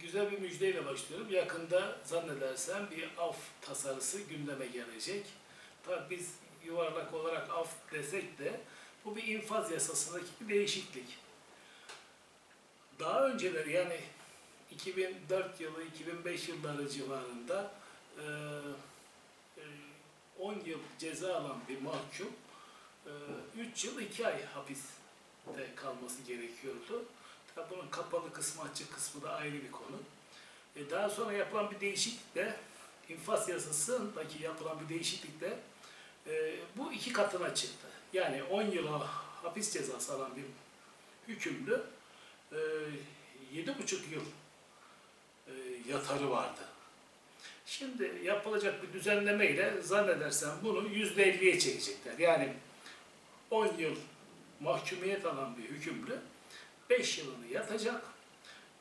güzel bir müjdeyle başlıyorum. Yakında zannedersem bir af tasarısı gündeme gelecek. Tabii biz yuvarlak olarak af desek de bu bir infaz yasasındaki bir değişiklik. Daha önceleri yani 2004 yılı, 2005 yılları civarında e, e, 10 yıl ceza alan bir mahkum 3 yıl 2 ay hapiste kalması gerekiyordu. Tabii bunun kapalı kısmı açık kısmı da ayrı bir konu. E, daha sonra yapılan bir değişiklikle infaz yasasındaki yapılan bir değişiklikle e, bu iki katına çıktı. Yani 10 yıla hapis cezası alan bir hükümlü e, 7,5 yıl e, yatarı vardı. Şimdi yapılacak bir düzenlemeyle zannedersem bunu %50'ye çekecekler. Yani 10 yıl mahkumiyet alan bir hükümlü 5 yılını yatacak,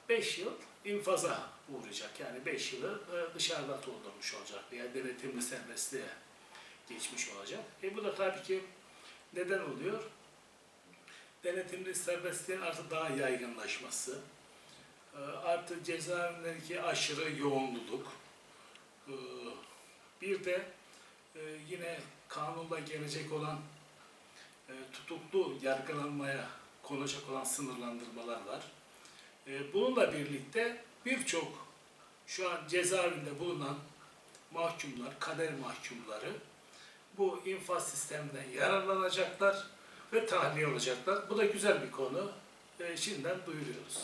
5 yıl infaza uğrayacak. Yani 5 yılı e, dışarıda doldurmuş olacak veya denetimli serbestliğe geçmiş olacak. E bu da tabii ki neden oluyor? Denetimli serbestliğin artık daha yaygınlaşması, e, artı cezaevindeki aşırı yoğunluluk, e, bir de yine kanunla gelecek olan tutuklu yargılanmaya konacak olan sınırlandırmalar var. E, Bununla birlikte birçok şu an cezaevinde bulunan mahkumlar, kader mahkumları bu infaz sisteminden yararlanacaklar ve tahliye olacaklar. Bu da güzel bir konu. E, Şimdiden duyuruyoruz.